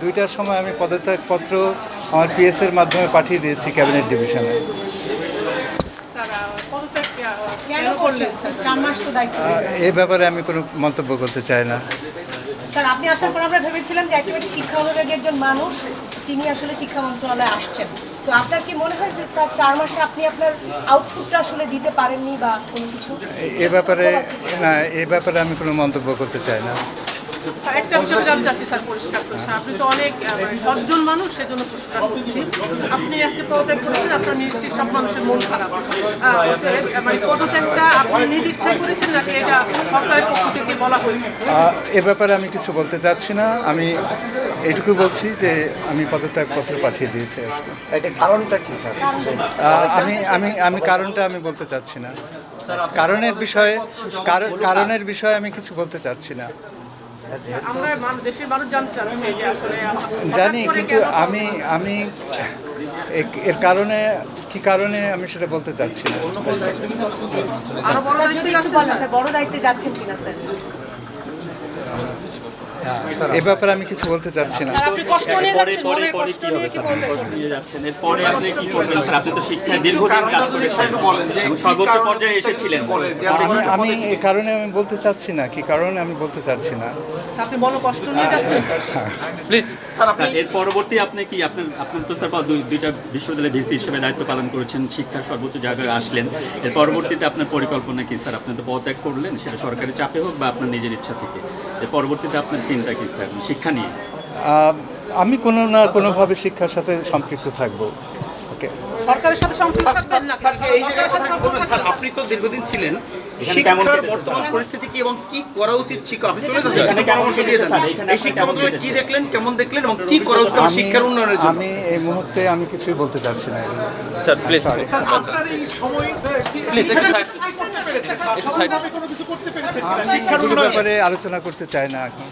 দুইটার সময় আমি পদত্যাগপত্র আমার পিএসের মাধ্যমে পাঠিয়ে দিয়েছি ক্যাবিনেট ডিভিশনে। এ ব্যাপারে আমি কোনো মন্তব্য করতে চাই না। স্যার আপনি আসার পর আমরা ভেবেছিলাম যে একেবারে শিক্ষা বিভাগের একজন মানুষ তিনি আসলে শিক্ষা মন্ত্রণালয়ে আসছেন। তো আপনার কি মনে হয় যে স্যার চার মাসে আপনি আপনার আউটপুটটা আসলে দিতে পারেননি বা কোনো কিছু? এ- ব্যাপারে না এ ব্যাপারে আমি কোনো মন্তব্য করতে চাই না। একটা বিষয় জানতে চাচ্ছি স্যার পরিষ্কার করে। স্যার আপনি তো অনেক মানে সজ্জন মানুষ সেজন্য প্রশ্নটা করছি। আপনি আজকে পদত্যাগ করেছেন আপনার নিশ্চিত সব মানুষের মন খারাপ। মানে পদত্যাগটা আপনি নিজ ইচ্ছায় করেছেন নাকি এটা সরকারের পক্ষ থেকে বলা হয়েছে? এ ব্যাপারে আমি কিছু বলতে চাচ্ছি না। আমি এটুকু বলছি যে আমি পদত্যাগপত্র পাঠিয়ে দিয়েছি আজকে। কারণটা কি স্যার? আমি আমি আমি কারণটা আমি বলতে চাচ্ছি না। কারণের বিষয়ে কারণ- কারণের বিষয়ে আমি কিছু বলতে চাচ্ছি না। জানি কিন্তু আমি আমি এর কারণে কি কারণে আমি সেটা বলতে চাচ্ছি না। বড় দায়িত্বে যাচ্ছেন কিনা স্যার? এ ব্যাপারে আমি কিছু বলতে চাচ্ছি না। স্যার আপনি কষ্ট নিয়ে পরে যাচ্ছেন পরে মনের পরে কষ্ট নিয়ে কি বলতে কষ্ট যাচ্ছেন এরপরে আপনি কি করবেন স্যার? আপনি তো শিক্ষায় দীর্ঘদিন কাজ করেছেন। একটু বলেন যে সর্বোচ্চ পর্যায়ে এসেছিলেন। আমি আমি এই কারণে আমি বলতে চাচ্ছি না কি কারণে আমি বলতে চাচ্ছি না। স্যার, আপনি মন কষ্ট নিয়ে যাচ্ছেন? স্যার। স্যার আপনি এর পরবর্তী আপনি কি আপনার আপনার তো স্যার দুই- দুইটা বিশ্ববিদ্যালয়ে ভিসি হিসেবে দায়িত্ব পালন করেছেন শিক্ষার সর্বোচ্চ জায়গায় আসলেন। এর পরবর্তীতে আপনার পরিকল্পনা কি স্যার? আপনি তো পদত্যাগ করলেন সেটা সরকারি চাপে হোক বা আপনার নিজের ইচ্ছা থেকে। পরবর্তীতে আপনার চিন্তা কি স্যার? শিক্ষা নিয়ে? আমি কোনো না কোনোভাবে শিক্ষার সাথে সম্পৃক্ত থাকব। ওকে। সরকারের সাথে থাকবেন না সরকারের থাকবেন আপনি তো দীর্ঘদিন ছিলেন। এখানে কেমন শিক্ষার বর্তমান পরিস্থিতি কি এবং কি করা উচিত শিক্ষা? আপনি চলে যাচ্ছেন এখানে এখানে কেমন পরামর্শ দিয়ে দেন কেটেছে, স্যার? এখানে এই শিক্ষা কেমন মন্ত্রণালয় কি দেখলেন কেমন দেখলেন এবং কি করা উচিত আমি শিক্ষার উন্নয়নের জন্য? আমি এই মুহূর্তে আমি কিছুই বলতে চাচ্ছি না। স্যার প্লিজ স্যার আপনার এই সময় প্লিজ ব্যাপারে আলোচনা করতে চাই না এখন।